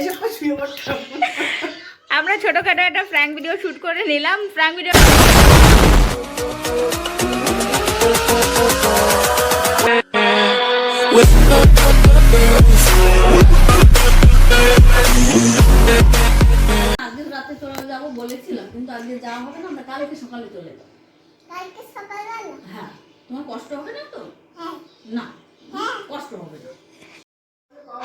আমরা ছোটখাটো একটা ফ্র্যাঙ্ক ভিডিও শুট করে নিলাম। ফ্র্যাঙ্ক ভিডিও আজকে রাতে চলে যাব বলেছিলাম কিন্তু আজকে যাওয়া হবে না আমরা কালকে সকালে চলে যাব। কালকে সকালবেলা? হ্যাঁ তোমার কষ্ট হবে না তো? হ্যাঁ। না কষ্ট হবে না।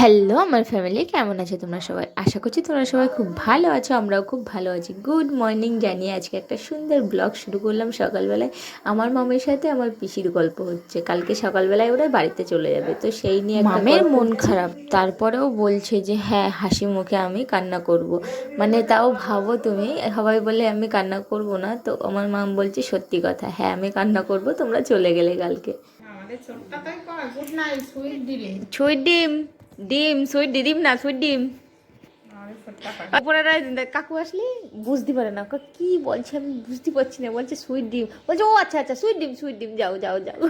হ্যালো আমার ফ্যামিলি কেমন আছে তোমরা সবাই? আশা করছি তোমরা সবাই খুব ভালো আছো আমরাও খুব ভালো আছি। গুড মর্নিং জানিয়ে আজকে একটা সুন্দর ব্লগ শুরু করলাম সকালবেলায়। আমার মামের সাথে আমার পিসির গল্প হচ্ছে। কালকে সকালবেলায় ওরা বাড়িতে চলে যাবে তো সেই নিয়ে মামের মন খারাপ। তারপরেও বলছে যে হ্যাঁ হাসি মুখে আমি কান্না করব। মানে তাও ভাবো তুমি সবাই বলে আমি কান্না করব না। তো আমার মাম বলছে সত্যি কথা হ্যাঁ আমি কান্না করব তোমরা চলে গেলে কালকে। সুইট ডিম ডিম সুইট ডিম না সুইট ডিম। অপরারা কাকু আসলে বুঝতে পারে না। কা- কি বলছে আমি বুঝতে পারছি না বলছে সুইট ডিম। বলছে ও আচ্ছা আচ্ছা সুইট ডিম সুইট ডিম যাও যাও যাও।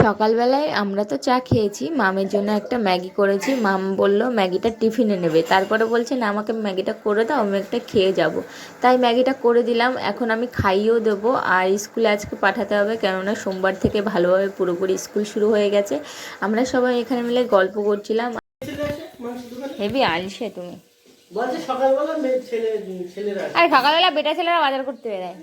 সকালবেলায় আমরা তো চা খেয়েছি মামের জন্য একটা ম্যাগি করেছি। মাম বলল ম্যাগিটা টিফিনে নেবে। তারপরে বলছে না আমাকে ম্যাগিটা করে দাও আমি একটা খেয়ে যাব। তাই ম্যাগিটা করে দিলাম। এখন আমি খাইয়েও দেবো। আর স্কুলে আজকে পাঠাতে হবে কেননা সোমবার থেকে ভালোভাবে পুরোপুরি স্কুল শুরু হয়ে গেছে। আমরা সবাই এখানে মিলে গল্প করছিলাম। হেবি আলসে তুমি। আরে সকালবেলা বেটা ছেলেরা বাজার করতে বেরোয়।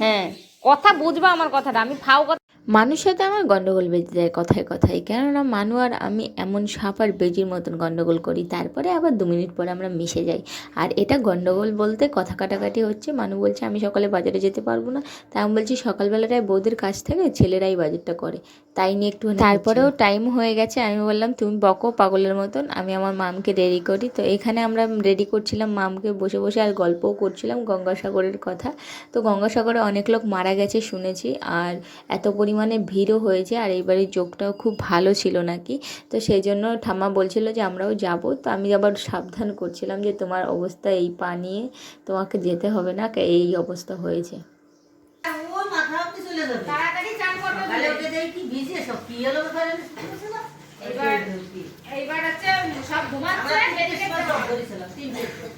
হ্যাঁ কথা বুঝবা আমার কথাটা। আমি ফাও কথা মানুষের সাথে আমার গন্ডগোল বেঁধে যায় কথায় কথায়। কেননা মানু আর আমি এমন সাপ আর বেজির মতন গন্ডগোল করি তারপরে আবার দু মিনিট পরে আমরা মিশে যাই। আর এটা গন্ডগোল বলতে কথা কাটাকাটি হচ্ছে মানু বলছে আমি সকালে বাজারে যেতে পারব না। তাই আমি বলছি সকালবেলাটায় বৌদের কাছ থেকে ছেলেরাই বাজারটা করে। তাই নিয়ে একটু তারপরেও টাইম হয়ে গেছে আমি বললাম তুমি বকো পাগলের মতন আমি আমার মামকে রেডি করি। তো এখানে আমরা রেডি করছিলাম মামকে বসে বসে আর গল্পও করছিলাম গঙ্গাসাগরের কথা। তো গঙ্গাসাগরে অনেক লোক মারা গেছে শুনেছি আর এত পরিমাণে ভিড়ও হয়েছে আর এইবারে যোগটাও খুব ভালো ছিল নাকি। তো সেই জন্য ঠাম্মা বলছিল যে আমরাও যাব। তো আমি আবার সাবধান করছিলাম যে তোমার অবস্থা এই পা নিয়ে তোমাকে যেতে হবে না এই অবস্থা হয়েছে। ও মাথা অব্দি চলে যাবে তাড়াতাড়ি চান করবে এইবার হচ্ছে সব ঘুমাচ্ছে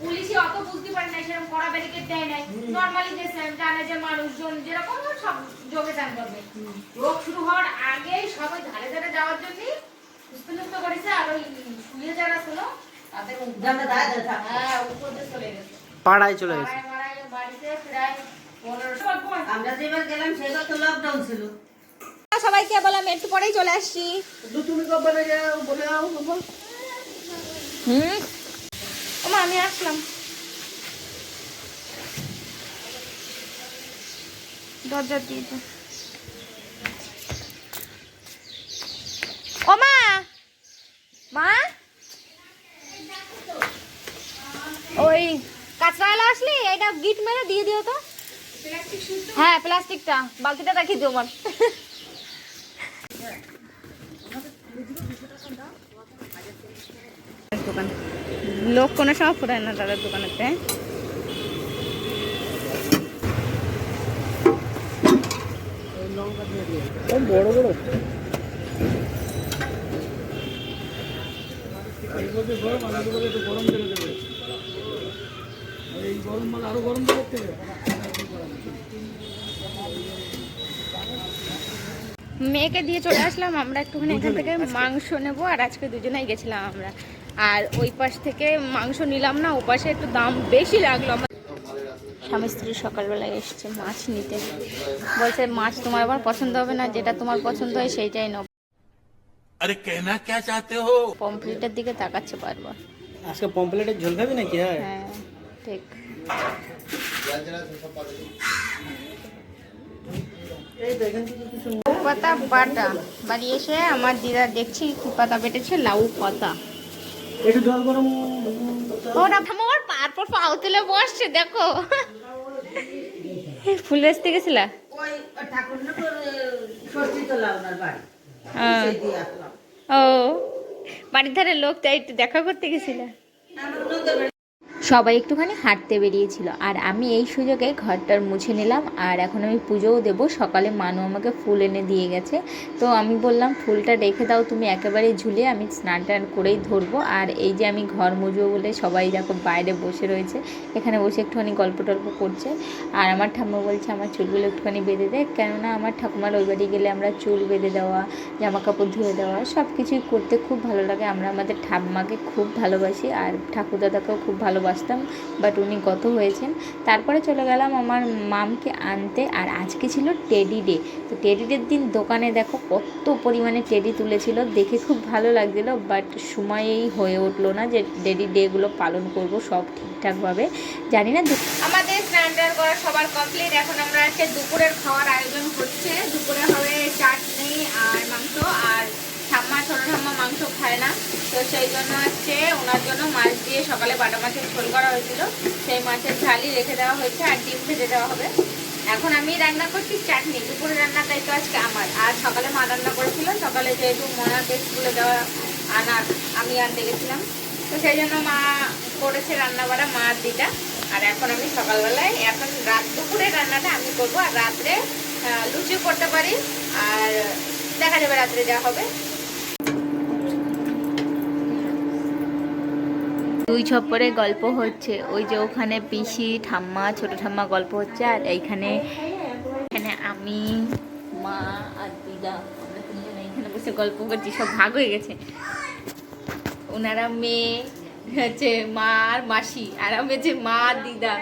পুলিশই অত বুঝতে পারে না সেরকম কড়া ব্যারিকেড দেয় নাই। নর্মালি যে জানে যে মানুষজন যেরকম সব যোগে চান করবে। রোগ শুরু হওয়ার আগেই সবাই ধারে ধারে যাওয়ার জন্য সুস্থ করেছে আর ওই শুয়ে যারা ছিল তাদের। হ্যাঁ উপর চলে গেছে। পাড়ায় চলে গেছে। পাড়ায় পাড়ায় বাড়িতে প্রায় পনেরোশো আমরা যেবার গেলাম সেবার তো লকডাউন ছিল। সবাইকে বললাম একটু পরেই চলে আসছি। হুম? ওমা আমি আসলাম। দরজা দিয়ে। ওমা! মা? ওই কাঁচরাওয়ালা আসলি? এটা গিট মেরে দিয়ে দিও তো। হ্যাঁ প্লাস্টিকটা। বালতিটা রাখিয়ে দিও আমার লোক কোনো সময় ফুরায় না দাদার দোকানেতে। বড় বড় গরম করে দেবে এই গরম মাল আরও গরম করে মেয়েকে দিয়ে চলে আসলাম আমরা একটুখানি এখান থেকে মাংস নেব আর আজকে দুজনেই গেছিলাম আমরা। আর ওই পাশ থেকে মাংস নিলাম না ও পাশে একটু দাম বেশি লাগল আমার। স্বামী স্ত্রী সকালবেলায় এসছে মাছ নিতে। বলছে মাছ তোমার আবার পছন্দ হবে না যেটা তোমার পছন্দ হয় সেইটাই নেব আরে কেনা কে হো? দিকে তাকাচ্ছে বারবার। আজকে পমফ্লেটের ঝোল খাবি নাকি? হ্যাঁ, হ্যাঁ ঠিক। পাতা বাটা। বাড়ি এসে আমার দিদা দেখছি কি পাতা বেটেছে লাউ পাতা। একটু জল গরম ওরা আমার পার পাও তুলে বসছে দেখো। ফুল বেচতে গেছিলা? হ্যাঁ। ও বাড়ির ধারে লোক তাই একটু দেখা করতে গেছিলা? সবাই একটুখানি হাঁটতে বেরিয়েছিল। আর আমি এই সুযোগে ঘরটার মুছে নিলাম। আর এখন আমি পুজোও দেবো। সকালে মানু আমাকে ফুল এনে দিয়ে গেছে। তো আমি বললাম, ফুলটা রেখে দাও তুমি একেবারে ঝুলিয়ে আমি স্নান টান করেই ধরবো। আর এই যে আমি ঘর মুজবো বলে সবাই দেখো বাইরে বসে রয়েছে। এখানে বসে একটুখানি গল্প টল্প করছে। আর আমার ঠাম্মা বলছে, আমার চুলগুলো একটুখানি বেঁধে দেয় কেননা আমার ঠাকুমার ওই বাড়ি গেলে আমরা চুল বেঁধে দেওয়া জামা কাপড় ধুয়ে দেওয়া সব কিছুই করতে খুব ভালো লাগে। আমরা আমাদের ঠাম্মাকে খুব ভালোবাসি। আর ঠাকুর দাদাকেও খুব ভালোবাসতাম বাট উনি গত হয়েছেন। তারপরে চলে গেলাম আমার মামকে আনতে, আর আজকে ছিল টেডি ডে তো টেডি ডের দিন দোকানে দেখো কত পরিমাণে টেডি তুলেছিল, দেখে খুব ভালো লাগছিল বাট সময়েই হয়ে উঠল না যে টেডি ডেগুলো পালন করব সব ঠিকঠাকভাবে। জানি না আমাদের স্নান করা সবার কমপ্লিট এখন আমরা আজকে দুপুরের খাওয়ার আয়োজন করছে দুপুরে হবে চাটনি আর মাংস আর ঠাম্মা ছোটো ঠাম্মা মাংস খায় না তো সেই জন্য হচ্ছে ওনার জন্য মাছ দিয়ে সকালে বাটা মাছের ঝোল করা হয়েছিল। সেই মাছের ঝালই রেখে দেওয়া হয়েছে আর ডিম ভেজে দেওয়া হবে। এখন আমি রান্না করছি চাটনি। দুপুরে রান্নাটাই তো আজকে আমার। আর সকালে মা রান্না করেছিল। সকালে যেহেতু মনাকে স্কুলে দেওয়া আনার আমি আনতে গেছিলাম। তো সেই জন্য মা করেছে রান্না বাড়া মা আর দিটা। আর এখন আমি সকালবেলায়, এখন রাত দুপুরে রান্নাটা আমি করব। আর রাত্রে লুচিও করতে পারি। আর দেখা যাবে রাত্রে যা হবে। দুই ছপ্পরে গল্প হচ্ছে। ওই যে ওখানে পিসি ঠাম্মা ছোট ঠাম্মা গল্প হচ্ছে আর এইখানে এখানে আমি মা আর দিদা। আমরা তিনজনে এখানে বসে গল্প করছি সব ভাগ হয়ে গেছে। ওনারা মেয়ে হচ্ছে মা আর মাসি আর আমি হচ্ছে মা আর দিদা।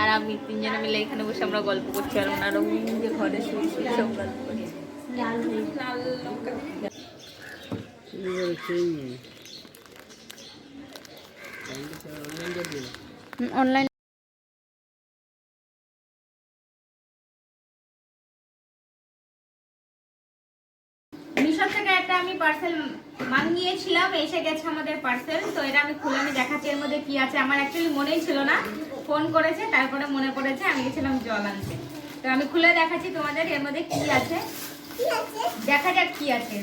আর আমি তিনজনে মিলে এখানে বসে আমরা গল্প করছি আর ওনারা যে ঘরে শুয়ে শুয়ে সব গল্প করছে। লাল লঙ্কা। অনলাইন এসে গেছে আমাদের পার্সেল তো এটা আমি আমি দেখাচ্ছি এর মধ্যে কি আছে। আমার অ্যাকচুয়ালি মনেই ছিল না ফোন করেছে, তারপরে মনে আমি গেছিলাম জল আনতে। তো আমি খুলে দেখাচ্ছি তোমাদের এর মধ্যে কি আছে। দেখা যাক কি আছে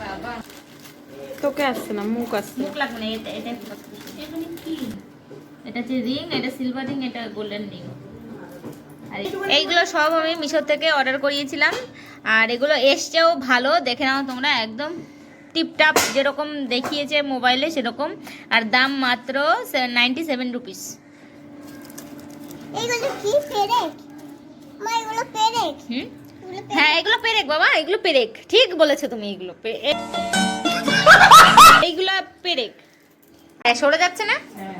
বাবা। তোকে আসছে না মুখ আসছে। মুখ লাগবে না এটা এটা এখানে কি? এটা হচ্ছে রিং এটা সিলভার রিং এটা গোল্ডেন রিং আর এইগুলো সব আমি মিশো থেকে অর্ডার করিয়েছিলাম। আর এগুলো এসছেও ভালো দেখে নাও তোমরা একদম টিপটাপ যেরকম দেখিয়েছে মোবাইলে সেরকম। আর দাম মাত্র নাইনটি সেভেন রুপিস পেরেক? পেরেক। হ্যাঁ এগুলো পেরেক বাবা এগুলো পেরেক। ঠিক বলেছ তুমি এগুলো পে- এ- এইগুলো পেরেক। হ্যাঁ সরে যাচ্ছে না? আয়।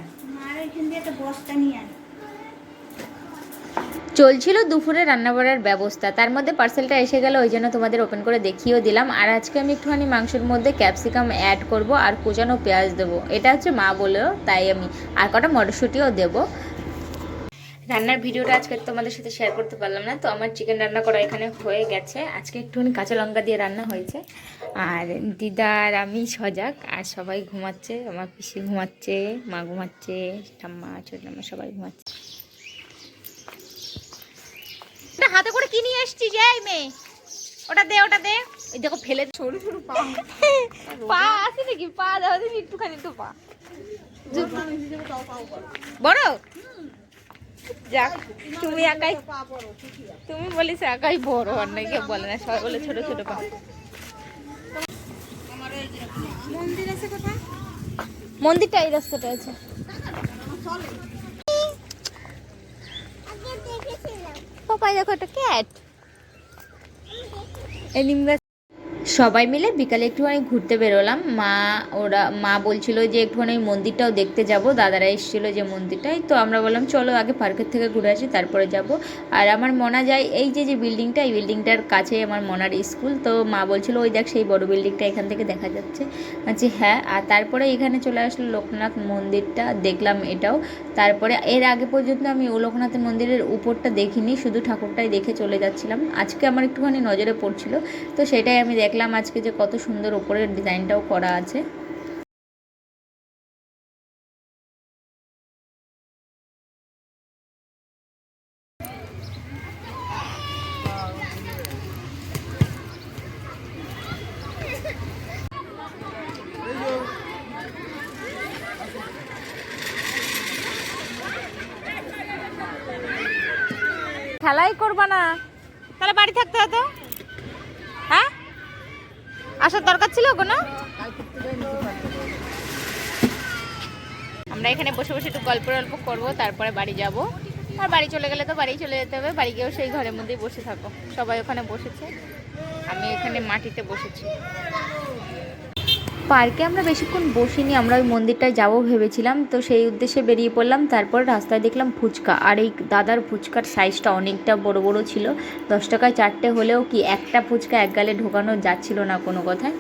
চলছিল দুপুরে রান্না করার ব্যবস্থা। তার মধ্যে পার্সেলটা এসে গেল ওই জন্য তোমাদের ওপেন করে দেখিয়েও দিলাম। আর আজকে আমি একটুখানি মাংসের মধ্যে ক্যাপসিকাম অ্যাড করব আর কুচানো পেঁয়াজ দেবো। এটা হচ্ছে মা বলেও তাই আমি। আর কটা মটরশুঁটিও দেবো। রান্নার ভিডিওটা আজকে তোমাদের সাথে শেয়ার করতে পারলাম না তো আমার চিকেন রান্না করা এখানে হয়ে গেছে। আজকে একটুখানি কাঁচা লঙ্কা দিয়ে রান্না হয়েছে। আর দিদা আর আমি সজাগ আর সবাই ঘুমাচ্ছে আমার পিসি ঘুমাচ্ছে মা ঘুমাচ্ছে ঠাম্মা ছোট ঠাম্মা সবাই ঘুমাচ্ছে। এটা হাতে করে কি নিয়ে এসছি যাই মেয়ে ওটা দে ওটা দে। এই দেখো ফেলে সরু সরু পা। পা আছে নাকি? পা দাও দিন একটুখানি তো পা। বড়? যাক তুমি একাই তুমি বলিস একাই বড় আর নাই বলে না সবাই বলে ছোট ছোট পা মন্দিরটা এই রাস্তাটা আছে। পাপাই দেখো একটা ক্যাট এই নিম গাছ সবাই মিলে বিকালে একটুখানি ঘুরতে বেরোলাম। মা, ওরা, মা বলছিল যে একটুখানি ওই মন্দিরটাও দেখতে যাব। দাদারা এসেছিল যে মন্দিরটাই তো আমরা বললাম, চলো আগে পার্কের থেকে ঘুরে আসি, তারপরে যাব। আর আমার মনা যায়, এই যে যে বিল্ডিংটা, এই বিল্ডিংটার কাছেই আমার মনার স্কুল। তো মা বলছিল, ওই দেখ সেই বড় বিল্ডিংটা এখান থেকে দেখা যাচ্ছে। বলছি হ্যাঁ। আর তারপরে এখানে চলে আসলো লোকনাথ মন্দিরটা, দেখলাম এটাও। তারপরে এর আগে পর্যন্ত আমি ও লোকনাথের মন্দিরের উপরটা দেখিনি, শুধু ঠাকুরটাই দেখে চলে যাচ্ছিলাম। আজকে আমার একটুখানি নজরে পড়ছিল। তো সেটাই আমি দেখলাম দেখলাম আজকে যে কত সুন্দর ওপরের ডিজাইনটাও করা আছে। খেলাই করবা না। তাহলে বাড়ি থাকতে হতো? আসার দরকার ছিল কোনো? আমরা এখানে বসে বসে একটু গল্প গল্প করব, তারপরে বাড়ি যাব। আর বাড়ি চলে গেলে তো বাড়ি চলে যেতে হবে, বাড়ি গিয়েও সেই ঘরের মধ্যেই বসে থাকো সবাই ওখানে বসেছে, আমি এখানে মাটিতে বসেছি। পার্কে আমরা বেশিক্ষণ বসিনি আমরা ওই মন্দিরটায় যাব ভেবেছিলাম। তো সেই উদ্দেশ্যে বেরিয়ে পড়লাম তারপর রাস্তায় দেখলাম ফুচকা। আর এই দাদার ফুচকার সাইজটা অনেকটা বড় বড় ছিল। দশ টাকায় চারটে হলেও কি একটা ফুচকা এক গালে ঢোকানো যাচ্ছিল না কোনো কথায়?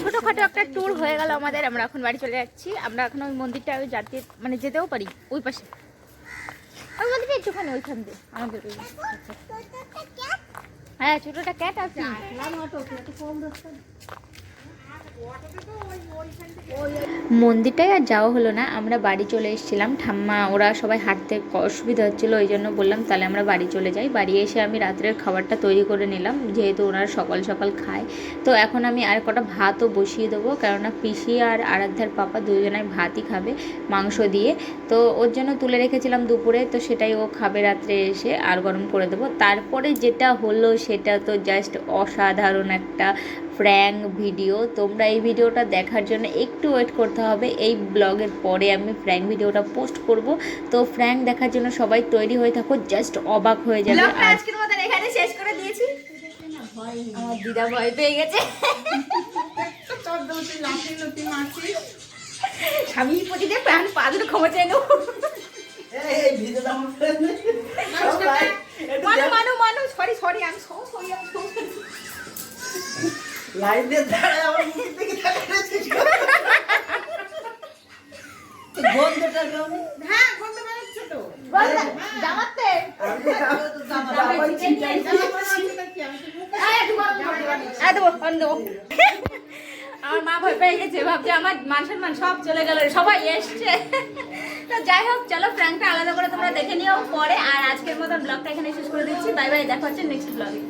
ছোটোখাটো একটা ট্যুর হয়ে গেল আমাদের আমরা এখন বাড়ি চলে যাচ্ছি। আমরা এখন ওই মন্দিরটা ওই যাতে মানে যেতেও পারি ওই পাশে। ওই মন্দিরটা একটুখানি ওইখান দিয়ে আমাদের হ্যাঁ ছোটোটা ক্যাট আছে। মন্দিরটায় আর যাওয়া হলো না, আমরা বাড়ি চলে এসেছিলাম। ঠাম্মা, ওরা সবাই হাঁটতে অসুবিধা হচ্ছিল, ওই জন্য বললাম, তাহলে আমরা বাড়ি চলে যাই। বাড়ি এসে আমি রাত্রের খাবারটা তৈরি করে নিলাম, যেহেতু ওনারা সকাল সকাল খায়। তো এখন আমি আর কটা ভাতও বসিয়ে দেবো, কেননা পিসি আর আরাধ্যার পাপা দুজনাই ভাতই খাবে, মাংস দিয়ে। তো ওর জন্য তুলে রেখেছিলাম দুপুরে, তো সেটাই ও খাবে রাত্রে এসে আর গরম করে দেবো। তারপরে যেটা হলো, সেটা তো জাস্ট অসাধারণ একটা ফ্র্যাঙ্ক ভিডিও তোমরা এই ভিডিওটা দেখার জন্য একটু ওয়েট করতে হবে। এই ব্লগের পরে আমি ফ্র্যাঙ্ক ভিডিওটা পোস্ট করব। তো ফ্র্যাঙ্ক দেখার জন্য সবাই তৈরি হয়ে থাকো জাস্ট অবাক হয়ে যাবে। আজকের মতন এখানে শেষ করে দিয়েছি। আমার দিদা ভয় পেয়ে গেছে। স্বামী পতিতে প্যান পা দুটো ক্ষমা চেয়ে নেব। মানু মানু সরি সরি আমি সরি আমি হ্যাঁ আমার মা ভয় পেয়ে গেছে ভাবছে আমার মান সম্মান সব চলে গেল সবাই এসছে। তো যাই হোক চলো ফ্র্যাঙ্কটা আলাদা করে তোমরা দেখে নিও পরে আর আজকের মতো ব্লগটা এখানে শেষ করে দিচ্ছি। বাই বাই দেখা হচ্ছে নেক্সট ব্লগে